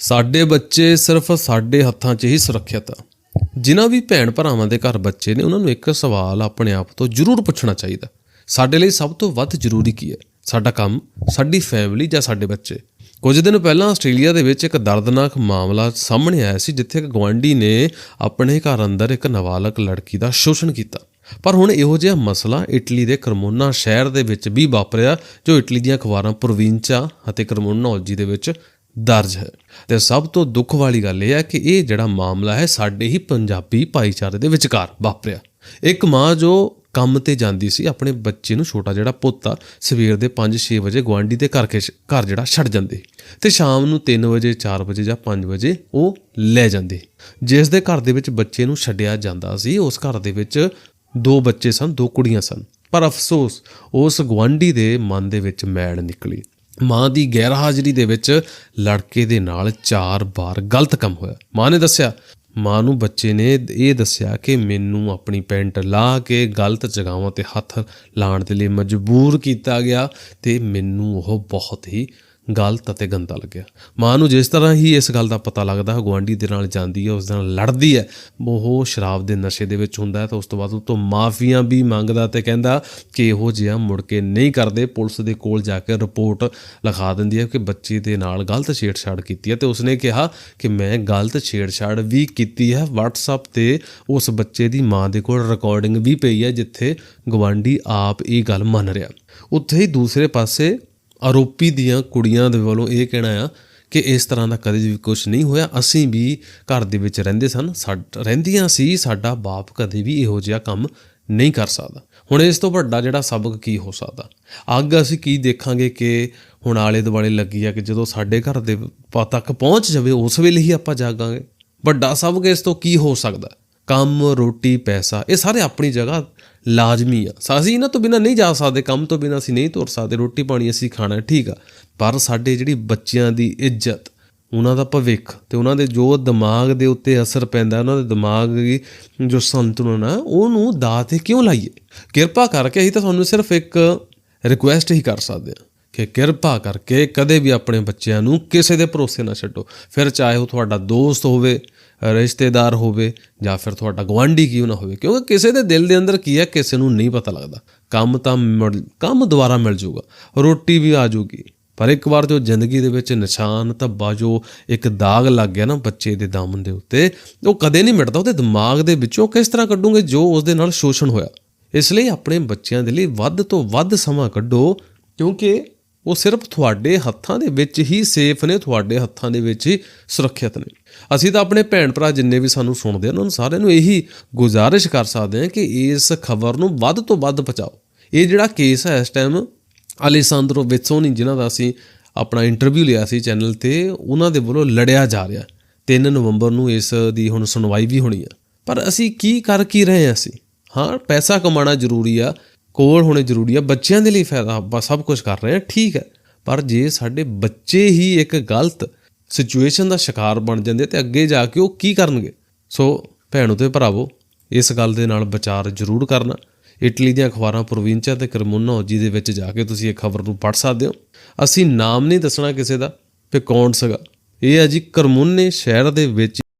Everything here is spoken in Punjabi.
ਸਾਡੇ ਬੱਚੇ ਸਿਰਫ ਸਾਡੇ ਹੱਥਾਂ 'ਚ ਹੀ ਸੁਰੱਖਿਅਤ ਆ। ਜਿਨ੍ਹਾਂ ਵੀ ਭੈਣ ਭਰਾਵਾਂ ਦੇ ਘਰ ਬੱਚੇ ਨੇ, ਉਹਨਾਂ ਨੂੰ ਇੱਕ ਸਵਾਲ ਆਪਣੇ ਆਪ ਤੋਂ ਜ਼ਰੂਰ ਪੁੱਛਣਾ ਚਾਹੀਦਾ। ਸਾਡੇ ਲਈ ਸਭ ਤੋਂ ਵੱਧ ਜ਼ਰੂਰੀ ਕੀ ਹੈ? ਸਾਡਾ ਕੰਮ, ਸਾਡੀ ਫੈਮਿਲੀ ਜਾਂ ਸਾਡੇ ਬੱਚੇ? ਕੁਝ ਦਿਨ ਪਹਿਲਾਂ ਆਸਟ੍ਰੇਲੀਆ ਦੇ ਵਿੱਚ ਇੱਕ ਦਰਦਨਾਕ ਮਾਮਲਾ ਸਾਹਮਣੇ ਆਇਆ ਸੀ, ਜਿੱਥੇ ਇੱਕ ਗਵਾਂਢੀ ਨੇ ਆਪਣੇ ਘਰ ਅੰਦਰ ਇੱਕ ਨਾਬਾਲਗ ਲੜਕੀ ਦਾ ਸ਼ੋਸ਼ਣ ਕੀਤਾ। ਪਰ ਹੁਣ ਇਹੋ ਜਿਹਾ ਮਸਲਾ ਇਟਲੀ ਦੇ ਕਰਮੋਨਾ ਸ਼ਹਿਰ ਦੇ ਵਿੱਚ ਵੀ ਵਾਪਰਿਆ, ਜੋ ਇਟਲੀ ਦੀਆਂ ਅਖਬਾਰਾਂ ਪ੍ਰੋਵਿੰਚਾ ਅਤੇ ਕਰਮੋਨਾਲੋਜੀ ਦੇ ਵਿੱਚ ਦਰਜ ਹੈ। ਤੇ ਸਭ ਤੋਂ ਦੁੱਖ ਵਾਲੀ ਗੱਲ ਇਹ ਹੈ ਕਿ ਇਹ ਜਿਹੜਾ ਮਾਮਲਾ ਹੈ, ਸਾਡੇ ਹੀ ਪੰਜਾਬੀ ਭਾਈਚਾਰੇ ਦੇ ਵਿਚਕਾਰ ਵਾਪਰਿਆ। ਇੱਕ ਮਾਂ ਜੋ ਕੰਮ ਤੇ ਜਾਂਦੀ ਸੀ, ਆਪਣੇ ਬੱਚੇ ਨੂੰ ਛੋਟਾ ਜਿਹੜਾ ਪੁੱਤ ਆ, ਸਵੇਰ ਦੇ 5-6 ਵਜੇ ਗਵਾਂਢੀ ਦੇ ਘਰ ਕੇ ਘਰ ਜਿਹੜਾ ਛੱਡ ਜਾਂਦੇ। ਤੇ ਸ਼ਾਮ ਨੂੰ 3 ਵਜੇ 4 ਵਜੇ ਜਾਂ 5 ਵਜੇ ਉਹ ਲੈ ਜਾਂਦੇ। ਜਿਸ ਦੇ ਘਰ ਦੇ ਵਿੱਚ ਬੱਚੇ ਨੂੰ ਛੱਡਿਆ ਜਾਂਦਾ ਸੀ, ਉਸ ਘਰ ਦੇ ਵਿੱਚ ਦੋ ਬੱਚੇ ਸਨ, ਦੋ ਕੁੜੀਆਂ ਸਨ। ਪਰ ਅਫਸੋਸ, ਉਸ ਗਵਾਂਢੀ ਦੇ ਮਨ ਦੇ ਵਿੱਚ ਮੈਲ ਨਿਕਲੀ। ਮਾਂ ਦੀ ਗੈਰ ਹਾਜ਼ਰੀ ਦੇ ਵਿੱਚ ਲੜਕੇ ਦੇ ਨਾਲ ਚਾਰ ਵਾਰ ਗਲਤ ਕੰਮ ਹੋਇਆ। ਮਾਂ ਨੇ ਦੱਸਿਆ, ਮਾਂ ਨੂੰ ਬੱਚੇ ਨੇ ਇਹ ਦੱਸਿਆ ਕਿ ਮੈਨੂੰ ਆਪਣੀ ਪੈਂਟ ਲਾ ਕੇ ਗਲਤ ਜਗਾਵਾਂ ਤੇ ਹੱਥ ਲਾਉਣ ਦੇ ਲਈ ਮਜਬੂਰ ਕੀਤਾ ਗਿਆ ਤੇ ਮੈਨੂੰ ਉਹ ਬਹੁਤ ਹੀ ਗਲਤ ਅਤੇ ਗੰਦਾ ਲੱਗਿਆ। ਮਾਂ ਨੂੰ ਜਿਸ ਤਰ੍ਹਾਂ ਹੀ ਇਸ ਗੱਲ ਦਾ ਪਤਾ ਲੱਗਦਾ ਹੈ ਗੁਆਂਢੀ ਦੇ ਨਾਲ ਜਾਂਦੀ ਹੈ, ਉਸ ਦੇ ਨਾਲ ਲੜਦੀ ਹੈ, ਉਹ ਸ਼ਰਾਬ ਦੇ ਨਸ਼ੇ ਦੇ ਵਿੱਚ ਹੁੰਦਾ ਹੈ, ਤਾਂ ਉਸ ਤੋਂ ਬਾਅਦ ਉਹ ਤੋਂ ਮਾਫੀਆਂ ਵੀ ਮੰਗਦਾ ਤੇ ਕਹਿੰਦਾ ਕਿ ਇਹੋ ਜਿਹਾ ਮੁੜ ਕੇ ਨਹੀਂ ਕਰਦੇ। ਪੁਲਿਸ ਦੇ ਕੋਲ ਜਾ ਕੇ ਰਿਪੋਰਟ ਲਿਖਾ ਦਿੰਦੀ ਹੈ ਕਿ ਬੱਚੇ ਦੇ ਨਾਲ ਗਲਤ ਛੇੜਛਾੜ ਕੀਤੀ ਹੈ ਤੇ ਉਸਨੇ ਕਿਹਾ ਕਿ ਮੈਂ ਗਲਤ ਛੇੜਛਾੜ ਵੀ ਕੀਤੀ ਹੈ। WhatsApp ਤੇ ਉਸ ਬੱਚੇ ਦੀ ਮਾਂ ਦੇ ਕੋਲ ਰਿਕਾਰਡਿੰਗ ਵੀ ਪਈ ਹੈ, ਜਿੱਥੇ ਗਵਾਂਢੀ ਆਪ ਇਹ ਗੱਲ ਮੰਨ ਰਿਹਾ। ਉੱਥੇ ਹੀ ਦੂਸਰੇ ਪਾਸੇ ਆਰੋਪੀ ਦੀਆਂ ਕੁੜੀਆਂ ਦੇ ਵੱਲੋਂ ਇਹ ਕਹਿਣਾ ਆ ਕਿ ਇਸ ਤਰ੍ਹਾਂ ਦਾ ਕਦੇ ਵੀ ਕੁਝ ਨਹੀਂ ਹੋਇਆ। ਅਸੀਂ ਵੀ ਘਰ ਦੇ ਵਿੱਚ ਰਹਿੰਦੇ ਸਨ। ਸਾਡ- ਰਹਿੰਦੀਆਂ ਸੀ, ਸਾਡਾ ਬਾਪ ਕਦੇ ਵੀ ਇਹੋ ਜਿਹਾ ਕੰਮ ਨਹੀਂ ਕਰ ਸਕਦਾ। ਹੁਣ ਇਸ ਤੋਂ ਵੱਡਾ ਜਿਹੜਾ ਸਬਕ ਕੀ ਹੋ ਸਕਦਾ? ਅੱਗ ਅਸੀਂ ਕੀ ਦੇਖਾਂਗੇ ਕਿ ਹੁਣ ਆਲੇ ਦੁਆਲੇ ਲੱਗੀ ਆ ਕਿ ਜਦੋਂ ਸਾਡੇ ਘਰ ਦੇ ਪ- ਤੱਕ ਪਹੁੰਚ ਜਾਵੇ, ਉਸ ਵੇਲੇ ਹੀ ਆਪਾਂ ਜਾਗਾਂਗੇ। ਵੱਡਾ ਸਬਕ ਇਸ ਤੋਂ ਕੀ ਹੋ ਸਕਦਾ? ਕੰਮ, ਰੋਟੀ, ਪੈਸਾ, ਇਹ ਸਾਰੇ ਆਪਣੀ ਜਗ੍ਹਾ ਲਾਜ਼ਮੀ ਆ। ਅਸੀਂ ਇਹਨਾਂ ਤੋਂ ਬਿਨਾ ਨਹੀਂ ਜਾ ਸਕਦੇ, ਕੰਮ ਤੋਂ ਬਿਨਾ ਅਸੀਂ ਨਹੀਂ ਤੁਰ ਸਕਦੇ, ਰੋਟੀ ਪਾਣੀ ਅਸੀਂ ਖਾਣਾ, ਠੀਕ ਆ। ਪਰ ਸਾਡੇ ਜਿਹੜੀ ਬੱਚਿਆਂ ਦੀ ਇੱਜ਼ਤ, ਉਹਨਾਂ ਦਾ ਭਵਿੱਖ ਤੇ ਉਹਨਾਂ ਦੇ ਜੋ ਦਿਮਾਗ ਦੇ ਉੱਤੇ ਅਸਰ ਪੈਂਦਾ, ਉਹਨਾਂ ਦੇ ਦਿਮਾਗ ਦੀ ਜੋ ਸੰਤੁਲਨ ਆ, ਉਹਨੂੰ ਦਾਅ ਤੇ ਕਿਉਂ ਲਾਈਏ? ਕਿਰਪਾ ਕਰਕੇ ਅਸੀਂ ਤਾਂ ਤੁਹਾਨੂੰ ਸਿਰਫ ਇੱਕ ਰਿਕੁਐਸਟ ਹੀ ਕਰ ਸਕਦੇ ਹਾਂ ਕਿ ਕਿਰਪਾ ਕਰਕੇ ਕਦੇ ਵੀ ਆਪਣੇ ਬੱਚਿਆਂ ਨੂੰ ਕਿਸੇ ਦੇ ਭਰੋਸੇ ਨਾ ਛੱਡੋ। ਫਿਰ ਚਾਹੇ ਉਹ ਤੁਹਾਡਾ ਦੋਸਤ ਹੋਵੇ ਰਿਸ਼ਤੇਦਾਰ ਹੋਵੇ ਜਾਂ ਫਿਰ ਤੁਹਾਡਾ ਗਵਾਂਢੀ ਕਿਉਂ ਨਾ ਹੋਵੇ, ਕਿਉਂਕਿ ਕਿਸੇ ਦੇ ਦਿਲ ਦੇ ਅੰਦਰ ਕੀ ਹੈ, ਕਿਸੇ ਨੂੰ ਨਹੀਂ ਪਤਾ ਲੱਗਦਾ। ਕੰਮ ਤਾਂ ਮਿਲ- ਕੰਮ ਦੁਬਾਰਾ ਮਿਲ ਜਾਊਗਾ, ਰੋਟੀ ਵੀ ਆ ਜਾਊਗੀ। ਪਰ ਇੱਕ ਵਾਰ ਜੋ ਜ਼ਿੰਦਗੀ ਦੇ ਵਿੱਚ ਨਿਸ਼ਾਨ ਧੱਬਾ, ਜੋ ਇੱਕ ਦਾਗ ਲੱਗ ਗਿਆ ਨਾ ਬੱਚੇ ਦੇ ਦਮਨ ਦੇ ਉੱਤੇ, ਉਹ ਕਦੇ ਨਹੀਂ ਮਿਟਦਾ, ਉਹਦੇ ਦਿਮਾਗ ਦੇ ਵਿੱਚੋਂ ਕਿਸ ਤਰ੍ਹਾਂ ਕੱਢੂਗੇ ਜੋ ਉਸ ਦੇ ਨਾਲ ਸ਼ੋਸ਼ਣ ਹੋਇਆ। ਇਸ ਲਈ ਆਪਣੇ ਬੱਚਿਆਂ ਦੇ ਲਈ ਵੱਧ ਤੋਂ ਵੱਧ ਸਮਾਂ ਕੱਢੋ, ਕਿਉਂਕਿ ਉਹ ਸਿਰਫ ਤੁਹਾਡੇ ਹੱਥਾਂ ਦੇ ਵਿੱਚ ਹੀ ਸੇਫ ਨੇ, ਤੁਹਾਡੇ ਹੱਥਾਂ ਦੇ ਵਿੱਚ ਹੀ ਸੁਰੱਖਿਅਤ ਨੇ। ਅਸੀਂ ਤਾਂ ਆਪਣੇ ਭੈਣ ਭਰਾ ਜਿੰਨੇ ਵੀ ਸਾਨੂੰ ਸੁਣਦੇ ਆ, ਉਹਨਾਂ ਨੂੰ ਸਾਰਿਆਂ ਨੂੰ ਇਹੀ ਗੁਜ਼ਾਰਿਸ਼ ਕਰ ਸਕਦੇ ਹਾਂ ਕਿ ਇਸ ਖਬਰ ਨੂੰ ਵੱਧ ਤੋਂ ਵੱਧ ਪਹੁੰਚਾਓ। ਇਹ ਜਿਹੜਾ ਕੇਸ ਹੈ ਇਸ ਟਾਈਮ ਅਲੈਸਾਂਦਰੋ ਵਿਤਸੋਨੀ ਜਿਨ੍ਹਾਂ ਦਾ ਅਸੀਂ ਆਪਣਾ ਇੰਟਰਵਿਊ ਲਿਆ ਸੀ ਚੈਨਲ ਤੇ, ਉਹਨਾਂ ਦੇ ਵੱਲੋਂ ਲੜਿਆ ਜਾ ਰਿਹਾ। 3 ਨਵੰਬਰ ਨੂੰ ਇਸ ਦੀ ਹੁਣ ਸੁਣਵਾਈ ਵੀ ਹੋਣੀ ਆ। ਪਰ ਅਸੀਂ ਕੀ ਕਰ ਕੀ ਰਹੇ ਹਾਂ ਅਸੀਂ? ਹਾਂ, ਪੈਸਾ ਕਮਾਉਣਾ ਜ਼ਰੂਰੀ ਆ, ਕੋਲ ਹੋਣੇ ਜ਼ਰੂਰੀ ਆ, ਬੱਚਿਆਂ ਦੇ ਲਈ ਫਾਇਦਾ ਆਪਾਂ ਸਭ ਕੁਝ ਕਰ ਰਹੇ ਹਾਂ, ਠੀਕ ਹੈ। ਪਰ ਜੇ ਸਾਡੇ ਬੱਚੇ ਹੀ ਇੱਕ ਗਲਤ ਸਿਚੁਏਸ਼ਨ ਦਾ ਸ਼ਿਕਾਰ ਬਣ ਜਾਂਦੇ ਤੇ ਅੱਗੇ ਜਾ ਕੇ ਉਹ ਕੀ ਕਰਨਗੇ? ਸੋ ਭੈਣੋ ਤੇ ਭਰਾਵੋ, ਇਸ ਗੱਲ ਦੇ ਨਾਲ ਵਿਚਾਰ ਜ਼ਰੂਰ ਕਰਨਾ। ਇਟਲੀ ਦੀਆਂ ਅਖਬਾਰਾਂ ਪ੍ਰੋਵਿੰਚਾ ਤੇ ਜੀ ਦੇ ਵਿੱਚ ਜਾ ਕੇ ਤੁਸੀਂ ਇਹ ਖਬਰ ਨੂੰ ਪੜ੍ਹ ਸਕਦੇ ਹੋ। ਅਸੀਂ ਨਾਮ ਨਹੀਂ ਦੱਸਣਾ ਕਿਸੇ ਦਾ ਕਿ ਕੌਣ ਸੀਗਾ। ਇਹ ਹੈ ਜੀ ਕਰਮੋਨੇ ਸ਼ਹਿਰ ਦੇ ਵਿੱਚ